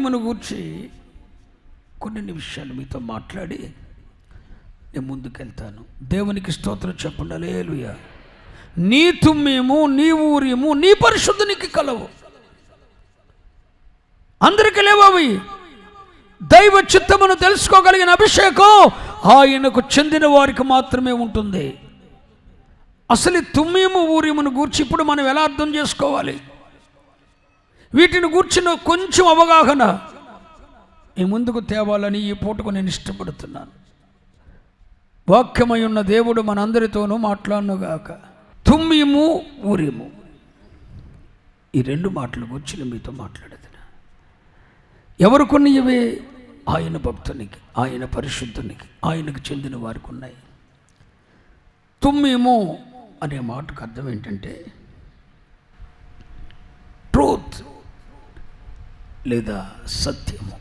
తుమ్మీము గూర్చి కొన్ని నిమిషాలు మీతో మాట్లాడి నేను ముందుకెళ్తాను. దేవునికి స్తోత్రం చెప్పండి. లేలుయ నీ తుమ్మేము నీ ఊర్యము నీ పరిశుద్ధునికి కలవు. అందరికీ లేవు అవి దైవ చిత్తమును తెలుసుకోగలిగిన అభిషేకం ఆయనకు చెందిన వారికి మాత్రమే ఉంటుంది. అసలు తుమ్మేము తుమ్మీము గూర్చి ఇప్పుడు మనం ఎలా అర్థం చేసుకోవాలి? వీటిని గూర్చిన కొంచెం అవగాహన ఈ ముందుకు తేవాలని ఈ పూటకు నేను ఇష్టపడుతున్నాను. వాక్యమై ఉన్న దేవుడు మనందరితోనూ మాట్లాడునుగాక. తుమ్మిము ఊరిము. ఈ రెండు మాటలు కూర్చుని మీతో మాట్లాడుతున్నా. ఎవరు కొన్ని ఇవే ఆయన భక్తునికి ఆయన పరిశుద్ధునికి ఆయనకు చెందిన వారికి ఉన్నాయి. తుమ్మిము అనే మాటకు అర్థం ఏంటంటే ట్రూత్. లేదా సత్యము?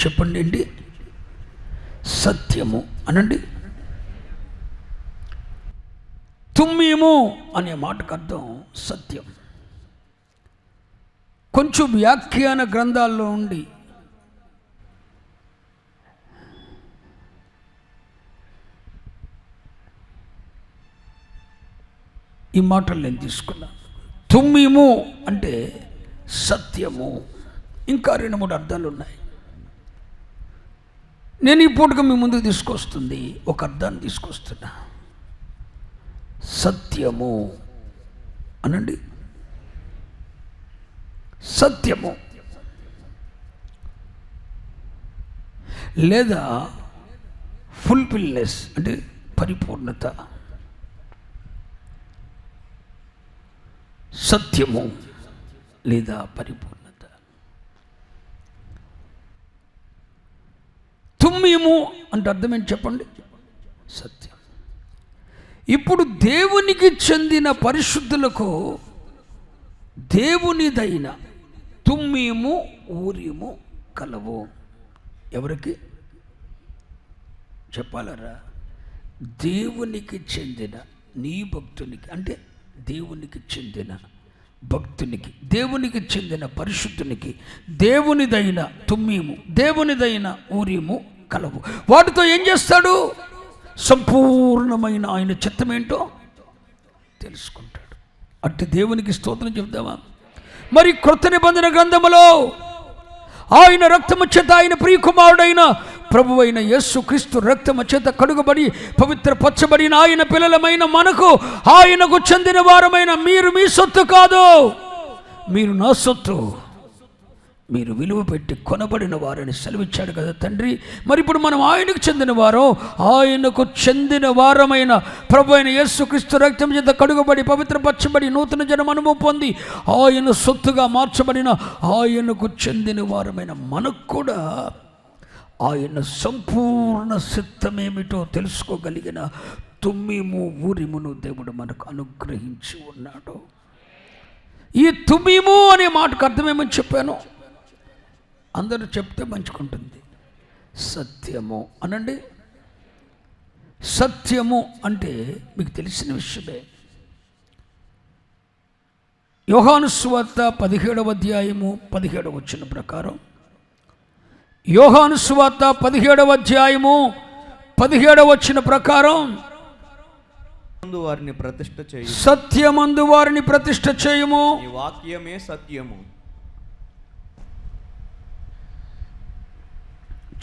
చెప్పండి అండి సత్యము అనండి. తుమ్మిము అనే మాటకు అర్థం సత్యం. కొంచెం వ్యాఖ్యాన గ్రంథాల్లో ఉండి ఈ మాటలు నేను తీసుకున్నాను తుమ్మిము అంటే సత్యము. ఇంకా రెండు మూడు అర్థాలు ఉన్నాయి నేను ఈ పూటగా మీ ముందుకు తీసుకొస్తుంది. ఒక అర్థాన్ని తీసుకొస్తున్నా. సత్యము అనండి. సత్యము. లేదా ఫుల్ఫిల్నెస్ అంటే పరిపూర్ణత. సత్యము. లేదా పరిపూర్ణత. తుమ్మిము అంటే అర్థం ఏంటి చెప్పండి? సత్యం. ఇప్పుడు దేవునికి చెందిన పరిశుద్ధులకు దేవునిదైన తుమ్మిము ఊరిము కలవు. ఎవరికి? చెప్పాలరా? దేవునికి చెందిన నీ భక్తునికి. అంటే దేవునికి చెందిన భక్తునికి దేవునికి చెందిన పరిశుద్ధునికి దేవునిదైన తుమ్మీము దేవునిదైన ఊరిము కలవు. వాటితో ఏం చేస్తాడు? సంపూర్ణమైన ఆయన చిత్తమేంటో తెలుసుకుంటాడు. అట్టి దేవునికి స్తోత్రం చెప్దామా? మరి క్రొత్త నిబంధన గ్రంథములో ఆయన రక్తము చేత ఆయన ప్రియకుమారుడైన ప్రభు అయిన యస్సు క్రీస్తు రక్తము చేత కడుగబడి పవిత్ర పచ్చబడిన ఆయన పిల్లలమైన మనకు ఆయనకు చెందిన వారమైన మీరు మీ సొత్తు కాదు. మీరు నా సొత్తు. మీరు విలువ పెట్టి కొనబడిన వారని సెలవిచ్చాడు కదా తండ్రి. మరి ఇప్పుడు మనం ఆయనకు చెందిన వారం ఆయనకు చెందిన వారమైన ప్రభు అయిన యస్సు క్రీస్తు రక్తం చేత కడుగబడి పవిత్రపరచబడి నూతన జనం అనుభవం పొంది ఆయన సొత్తుగా మార్చబడిన ఆయనకు చెందిన వారమైన మనకు కూడా ఆయన సంపూర్ణ సిద్ధమేమిటో తెలుసుకోగలిగిన తుమ్మిము ఊరిమును దేవుడు మనకు అనుగ్రహించి ఉన్నాడు. ఈ తుమ్మిము అనే మాటకు అర్థమేమని చెప్పాను? అందరూ చెప్తే మంచుకుంటుంది సత్యము అనండి. సత్యము అంటే మీకు తెలిసిన విషయమే. యోహాను స్వార్త పదిహేడవ అధ్యాయము పదిహేడవ వచ్చిన ప్రకారం యోహాను స్వార్త పదిహేడవ అధ్యాయము పదిహేడవ వచ్చిన ప్రకారం వారిని ప్రతిష్ఠ చేయి సత్యమందు వారిని ప్రతిష్ఠ చేయము. వాక్యమే సత్యము.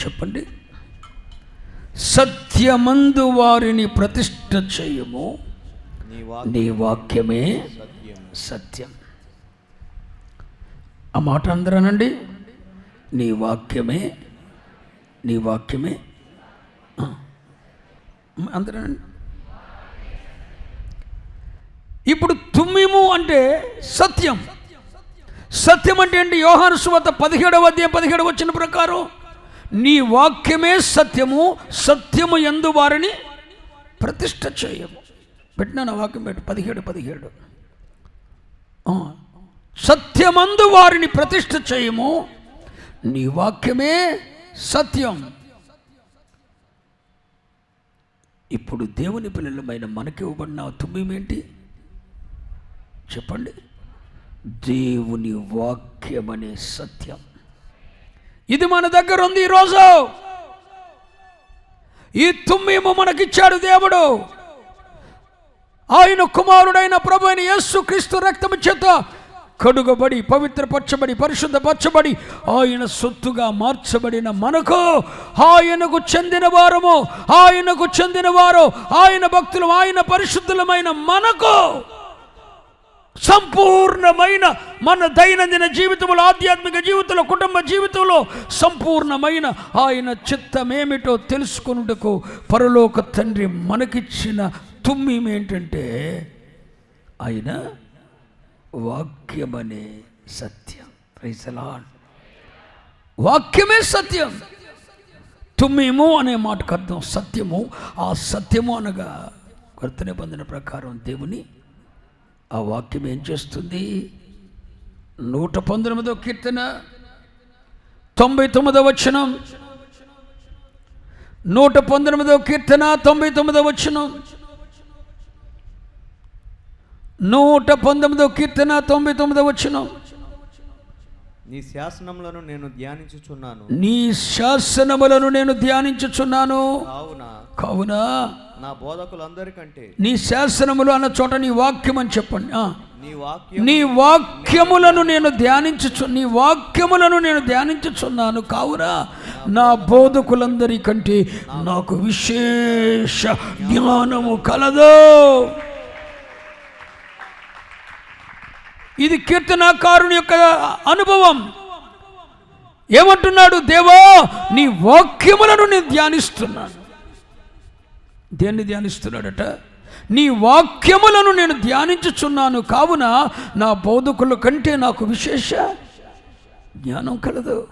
చెప్పండి. సత్యమందు వారిని ప్రతిష్ఠ చేయము. నీ వాక్ నీ వాక్యమే సత్యము. సత్యం. ఆ మాట అందరనండి? నీ వాక్యమే నీ వాక్యమే. ఆ. ఇప్పుడు తుమ్మిము అంటే సత్యం. సత్యం అంటే ఏంటి? యోహాను సువత పదిహేడవ అధ్యాయం పదిహేడవ వచ్చిన ప్రకారం నీ వాక్యమే సత్యము సత్యము ఎందు వారిని ప్రతిష్ట చేయము. పెట్టినాను వాక్యం పెట్టు. పదిహేడు పదిహేడు. సత్యమందు వారిని ప్రతిష్ఠ చేయము. నీ వాక్యమే సత్యం. ఇప్పుడు దేవుని పిల్లలమైన మనకి ఇవ్వబడిన తుమ్మిమేంటి చెప్పండి. దేవుని వాక్యమనే సత్యం. ఇది మన దగ్గర ఉంది ఈరోజు. ఈ తుమ్మిము మనకిచ్చాడు దేవుడు. ఆయన కుమారుడైన ప్రభు అయిన యేసు క్రీస్తు రక్తము చేత కడుగబడి పవిత్రపరచబడి పరిశుద్ధపరచబడి ఆయన సొత్తుగా మార్చబడిన మనకు ఆయనకు చెందిన వారము ఆయనకు చెందిన వారు ఆయన భక్తులు ఆయన పరిశుద్ధులమైన మనకు సంపూర్ణమైన మన దైనందిన జీవితంలో ఆధ్యాత్మిక జీవితంలో కుటుంబ జీవితంలో సంపూర్ణమైన ఆయన చిత్తమేమిటో తెలుసుకొనుటకు పరలోక తండ్రి మనకిచ్చిన తుమ్మిమేంటంటే ఆయన వాక్యమనే సత్యం. రైసలాడ్ వాక్యమే సత్యం. తుమ్మిము అనే మాటకు అర్థం సత్యము. ఆ సత్యము అనగా కొత్త నిబంధన ప్రకారం దేవుని ఆ వాక్యం ఏం చేస్తుంది? నూట పంతొమ్మిదో కీర్తన తొంభై తొమ్మిదో వచనం. నూట పంతొమ్మిదో కీర్తన తొంభై తొమ్మిదో వచనం. నూట పంతొమ్మిదో కీర్తన తొంభై తొమ్మిదో వచనం. నీ శాసనములను నేను ధ్యానించుచున్నాను. నీ శాసనములను నేను ధ్యానించుచున్నాను. కావున కావున నా బోధకులందరికంటే నీ శాసనములు అన్న చోట నీ వాక్యం అని చెప్పండి. నీ వాక్యం నీ వాక్యములను నేను ధ్యానించుచు నీ వాక్యములను నేను ధ్యానించుచున్నాను. కావున నా బోధకులందరికంటే నాకు విశేష జ్ఞానము కలదు. ఇది కీర్తనాకారుని యొక్క అనుభవం. ఏమంటున్నాడు? దేవా నీ వాక్యములను నేను ధ్యానిస్తున్నాను. దేన్ని ధ్యానిస్తున్నాడట? నీ వాక్యములను నేను ధ్యానించుచున్నాను. కావున నా బోధకుల కంటే నాకు విశేష జ్ఞానం కలదు.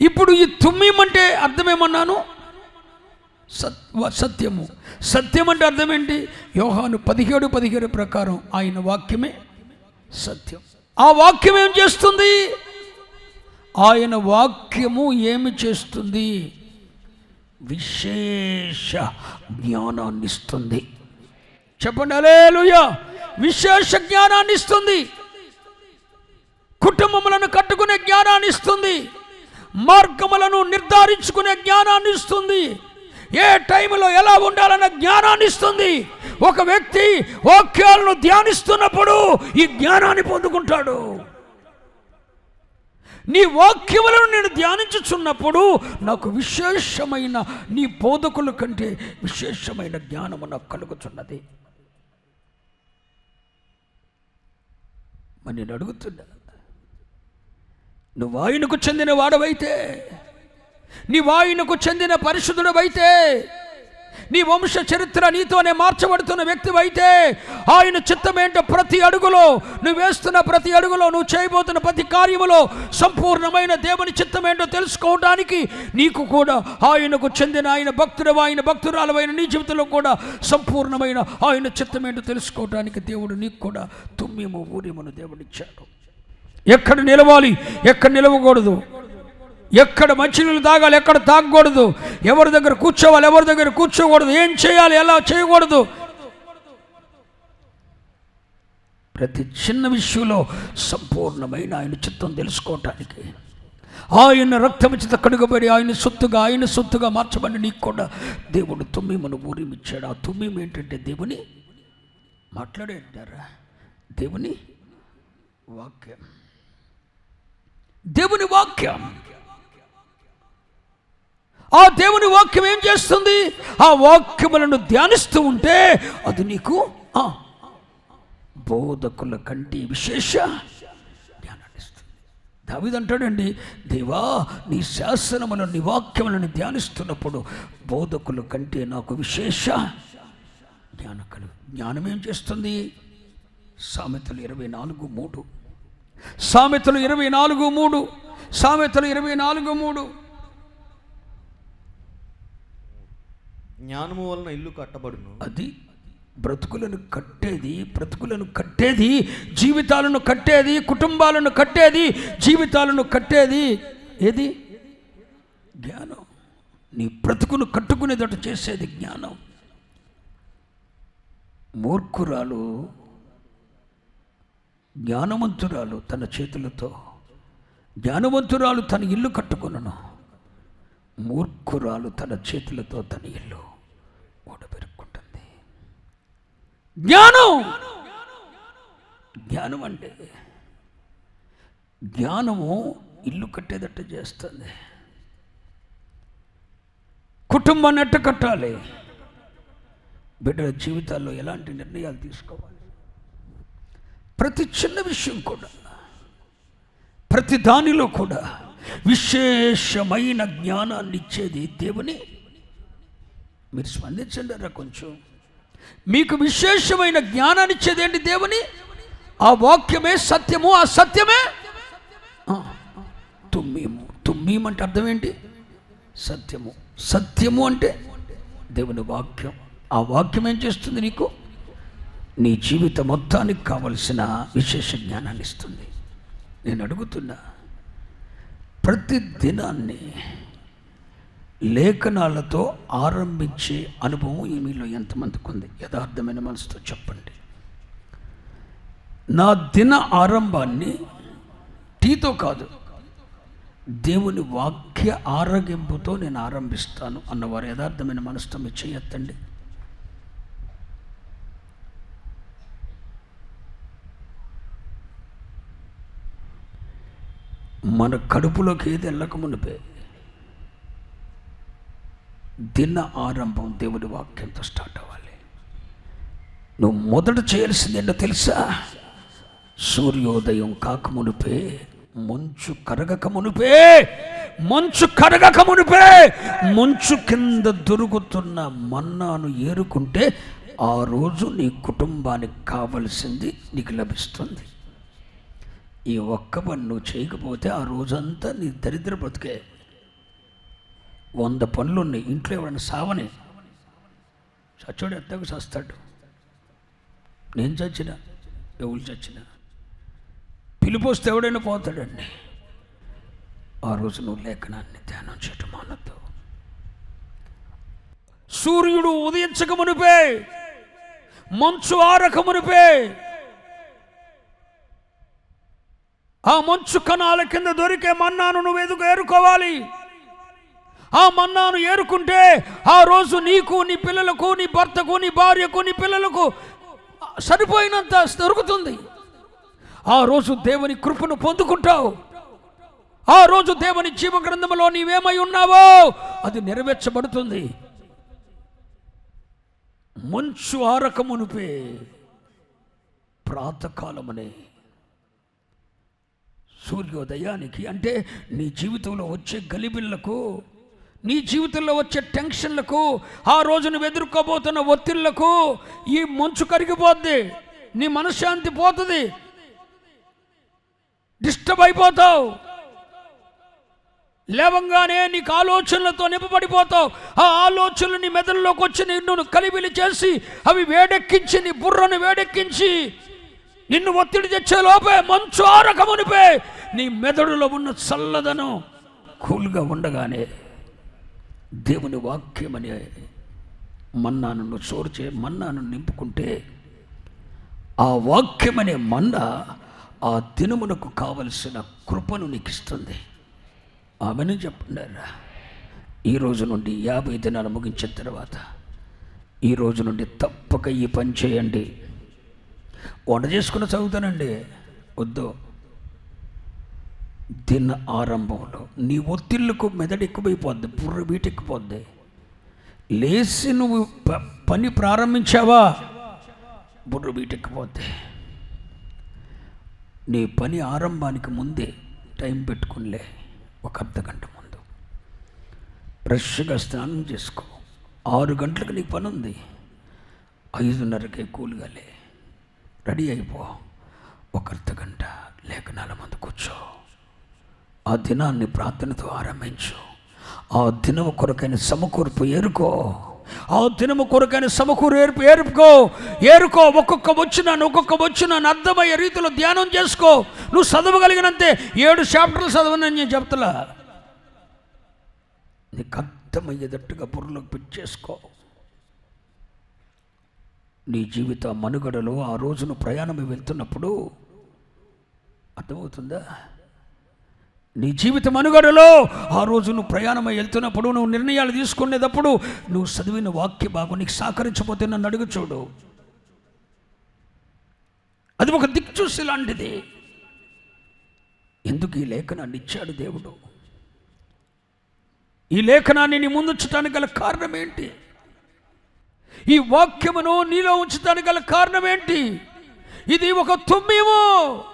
ఇప్పుడు ఈ తుమ్మిమంటే అర్థమేమన్నాను? సత్యము సత్యం అంటే అర్థం ఏంటి యోహాను పదిహేడు పదిహేడు ప్రకారం ఆయన వాక్యమే సత్యం. ఆ వాక్యం ఏం చేస్తుంది? ఆయన వాక్యము ఏమి చేస్తుంది? విశేష జ్ఞానాన్ని ఇస్తుంది. చెప్పండి అలేలుయా విశేష జ్ఞానాన్ని ఇస్తుంది. కుటుంబములను కట్టుకునే జ్ఞానాన్ని ఇస్తుంది. మార్గములను నిర్ధారించుకునే జ్ఞానాన్ని ఇస్తుంది. ఏ టైంలో ఎలా ఉండాలన్న జ్ఞానాన్ని ఇస్తుంది? ఒక వ్యక్తి వాక్యాలను ధ్యానిస్తున్నప్పుడు ఈ జ్ఞానాన్ని పొందుకుంటాడు. నీ వాక్యములను నేను ధ్యానించుచున్నప్పుడు నాకు విశేషమైన నీ బోధకుల కంటే విశేషమైన జ్ఞానము నాకు కలుగుతున్నది. మరి నేను అడుగుతున్నా నువ్వు ఆయనకు చెందిన వాడవైతే నీవు ఆయనకు చెందిన పరిశుద్ధుడవైతే నీ వంశ చరిత్ర నీతోనే మార్చబడుతున్న వ్యక్తివైతే ఆయన చిత్తమేంటో ప్రతి అడుగులో నువ్వు వేస్తున్న ప్రతి అడుగులో నువ్వు చేయబోతున్న ప్రతి కార్యములో సంపూర్ణమైన దేవుని చిత్తమేంటో తెలుసుకోవడానికి నీకు కూడా ఆయనకు చెందిన ఆయన భక్తుడు ఆయన భక్తురాలమైన నీ జీవితంలో కూడా సంపూర్ణమైన ఆయన చిత్తమేంటో తెలుసుకోవడానికి దేవుడు నీకు కూడా తుమ్మిము ఊరిమును దేవుడిచ్చాడు. ఎక్కడ నిలవాలి ఎక్కడ నిలవకూడదు. ఎక్కడ మంచినీళ్ళు తాగాలి ఎక్కడ తాగకూడదు. ఎవరి దగ్గర కూర్చోవాలి ఎవరి దగ్గర కూర్చోకూడదు. ఏం చేయాలి ఎలా చేయకూడదు? ప్రతి చిన్న విషయంలో సంపూర్ణమైన ఆయన చిత్తం తెలుసుకోవటానికి. ఆయన రక్తం చేత కడుగబడి ఆయన సొత్తుగా ఆయన సొత్తుగా మార్చబడి నీకు కూడా దేవుడు తుమ్మిమను ఊరిమిచ్చాడు ఆ తుమ్మిం ఏంటంటే దేవుని మాట్లాడేంటారా దేవుని వాక్యం. దేవుని వాక్యం. ఆ దేవుని వాక్యం ఏం చేస్తుంది? ఆ వాక్యములను ధ్యానిస్తూ ఉంటే అది నీకు ఆ, బోధకుల కంటే విశేష జ్ఞానాన్ని ఇస్తుంది అంటాడండి దేవా నీ శాసనములను నీ వాక్యములను ధ్యానిస్తున్నప్పుడు బోధకుల కంటే నాకు విశేష జ్ఞానం కలు జ్ఞానం ఏం చేస్తుంది? సామెతలు ఇరవై నాలుగు మూడు. సామెతలు ఇరవై నాలుగు మూడు. సామెతలు ఇరవై నాలుగు మూడు. జ్ఞానము వలన ఇల్లు కట్టబడును. అది బ్రతుకులను కట్టేది బ్రతుకులను కట్టేది జీవితాలను కట్టేది కుటుంబాలను కట్టేది జీవితాలను కట్టేది. ఏది? జ్ఞానం. నీ బ్రతుకును కట్టుకునేదట చేసేది జ్ఞానం. మూర్ఖురాలు జ్ఞానవంతురాలు తన చేతులతో జ్ఞానవంతురాలు తన ఇల్లు కట్టుకొనను. మూర్ఖురాలు తన చేతులతో తన ఇల్లు. జ్ఞానం. జ్ఞానం అంటే జ్ఞానము ఇల్లు కట్టేదట్టు చేస్తుంది. కుటుంబాన్ని ఎట్ట కట్టాలి? బిడ్డల జీవితాల్లో ఎలాంటి నిర్ణయాలు తీసుకోవాలి? ప్రతి చిన్న విషయం కూడా ప్రతి దానిలో కూడా విశేషమైన జ్ఞానాన్ని ఇచ్చేది దేవుని. మీరు స్పందించండి రా కొంచెం. మీకు విశేషమైన జ్ఞానాన్ని దేవుని? ఆ వాక్యమే సత్యము ఆ సత్యమే? తుమ్మీము. తుమ్మీము తుమ్మీం అంటే అర్థం ఏంటి? సత్యము. సత్యము అంటే దేవుని వాక్యం. ఆ వాక్యం ఏం చేస్తుంది నీకు? నీ జీవిత మొత్తానికి కావలసిన విశేష జ్ఞానాన్ని ఇస్తుంది. నేను అడుగుతున్నా ప్రతి దినాన్ని లేఖనాలతో ఆరంభించే అనుభవం ఏమీలో మీలో ఎంతమందికి ఉంది? యథార్థమైన మనసుతో చెప్పండి. నా దిన ఆరంభాన్ని టీతో కాదు దేవుని వాక్య ఆరగింపుతో నేను ఆరంభిస్తాను అన్నవారు. యథార్థమైన మనసుతో మీరు మన కడుపులోకి ఏది వెళ్ళక మునిపే దిన ఆరంభం దేవుడి వాక్యంతో స్టార్ట్ అవ్వాలి. నువ్వు మొదట చేయాల్సింది ఏంటో తెలుసా? సూర్యోదయం కాకమునిపే మంచు కరగక మునిపే మంచు కరగక మునిపే మంచు కింద దొరుకుతున్న మన్నాను ఏరుకుంటే ఆ రోజు నీ కుటుంబానికి కావలసింది నీకు లభిస్తుంది. ఈ ఒక్క పని నువ్వు చేయకపోతే ఆ రోజంతా నీ దరిద్ర బ్రతికే. వంద పనులు ఉన్నాయి ఇంట్లో ఎవరైనా సావని. చచ్చోడు ఎంతకు చస్తాడు? నేను చచ్చినా? ఎవరు చచ్చినా? పిలిపోస్తే ఎవడైనా పోతాడండి. ఆ రోజు నువ్వు లేఖనాన్ని ధ్యానం చేయటం మానద్దు. సూర్యుడు ఉదయించక మునిపే మంచు ఆరక మునిపే ఆ మంచు కణాల కింద దొరికే మన్నాను నువ్వు ఎదుగు ఏరుకోవాలి? ఆ మన్నాను ఏరుకుంటే ఆ రోజు నీకు నీ పిల్లలకు నీ భర్తకు నీ భార్యకు నీ పిల్లలకు సరిపోయినంత దొరుకుతుంది. ఆ రోజు దేవుని కృపను పొందుకుంటావు. ఆ రోజు దేవుని జీవ గ్రంథంలో నీవేమై ఉన్నావో అది నెరవేర్చబడుతుంది. మంచు ఆరకమునుపే ప్రాతకాలమనే సూర్యోదయానికి అంటే నీ జీవితంలో వచ్చే గలిబిళ్ళకు నీ జీవితంలో వచ్చే టెన్షన్లకు ఆ రోజు నువ్వు ఎదుర్కోబోతున్న ఒత్తిళ్ళకు ఈ మంచు కరిగిపోద్ది. నీ మనశ్శాంతి పోతుంది. డిస్టర్బ్ అయిపోతావు. లేవంగానే నీకు ఆలోచనలతో నింపబడిపోతావు. ఆ ఆలోచనలు నీ మెదడులోకి వచ్చి నిన్ను కలిబిలి చేసి అవి వేడెక్కించి నీ బుర్రను వేడెక్కించి నిన్ను ఒత్తిడి తెచ్చే లోపే మంచు ఆరకమునిపే నీ మెదడులో ఉన్న చల్లదనం కూల్గా ఉండగానే దేవుని వాక్యం అనే మన్నాను చోర్చే మన్నాను నింపుకుంటే ఆ వాక్యం అనే మన్న ఆ దినమునకు కావలసిన కృపను నీకు ఇస్తుంది ఆమెను చెప్పండారా? ఈ రోజు నుండి యాభై దినాలు ముగించిన తర్వాత ఈ రోజు నుండి తప్పక ఈ పని చేయండి. వంట చేసుకుని చదువుతానండి. వద్దు. దిన ఆరంభంలో నీ ఒత్తిళ్ళకు మెదడు ఎక్కువైపోద్ది బుర్ర వీటెక్కిపోద్ది లేచి నువ్వు ప- పని ప్రారంభించావా? బుర్ర వీటెక్కిపోద్ది నీ పని ఆరంభానికి ముందే టైం పెట్టుకునిలే ఒక అర్ధ గంట ముందు. ఫ్రెష్గా స్నానం చేసుకో ఆరు గంటలకు నీకు పని ఉంది ఐదున్నరకే కూలిగాలే రెడీ అయిపో ఒక అర్ధ గంట లేఖనాల ముందు కూర్చో. ఆ దినాన్ని ప్రార్థనతో ఆరంభించు. ఆ దినము కొరకైన సమకూర్పు ఏరుకో. ఆ దినము కొరకైన సమకూరు ఏర్పు ఏరుకో ఏరుకో. ఒక్కొక్క వచ్చినాను ఒక్కొక్క వచ్చినాను అర్థమయ్యే రీతిలో ధ్యానం చేసుకో. నువ్వు చదవగలిగినంతే ఏడు చాప్టర్లు చదవనని నేను చెప్తలా నీకు అర్థమయ్యేటట్టుగా బుర్రలోకి పెట్టేసుకో నీ జీవిత మనుగడలో ఆ రోజును ప్రయాణం వెళ్తున్నప్పుడు అర్థమవుతుందా? నీ జీవిత మనుగడలో ఆ రోజు నువ్వు ప్రయాణమై వెళ్తున్నప్పుడు నువ్వు నిర్ణయాలు తీసుకునేటప్పుడు నువ్వు చదివిన వాక్య భాగం నీకు సహకరించబోతే నన్ను అడుగు చూడు. అది ఒక దిక్చూసి లాంటిది. ఎందుకు ఈ లేఖనాన్ని ఇచ్చాడు దేవుడు? ఈ లేఖనాన్ని నీ ముందు ఉంచడానికి గల కారణం ఏంటి? ఈ వాక్యమును నీలో ఉంచడానికి గల కారణం ఏంటి? ఇది ఒక తుమ్మెము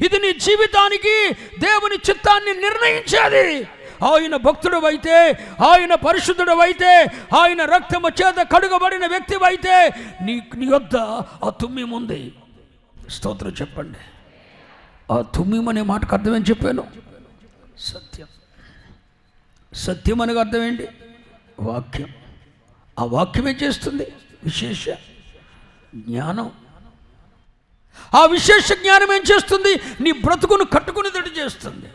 ఇది నీ జీవితానికి దేవుని చిత్తాన్ని నిర్ణయించేది. ఆయన భక్తుడు అయితే ఆయన పరిశుద్ధుడు అయితే ఆయన రక్తము చేత కడుగబడిన వ్యక్తి అయితే నీ నీ వద్ద ఆ తుమ్మిం ఉంది. స్తోత్రం చెప్పండి. ఆ తుమ్మిం అనే మాటకు అర్థమేం చెప్పాను? సత్యం. సత్యం అనగా అర్థం ఏంటి? వాక్యం. ఆ వాక్యమే చేస్తుంది? విశేష జ్ఞానం. ఆ విశేష జ్ఞానం ఏం చేస్తుంది? నీ బ్రతుకును కట్టుకునేటట్టు చేస్తుంది.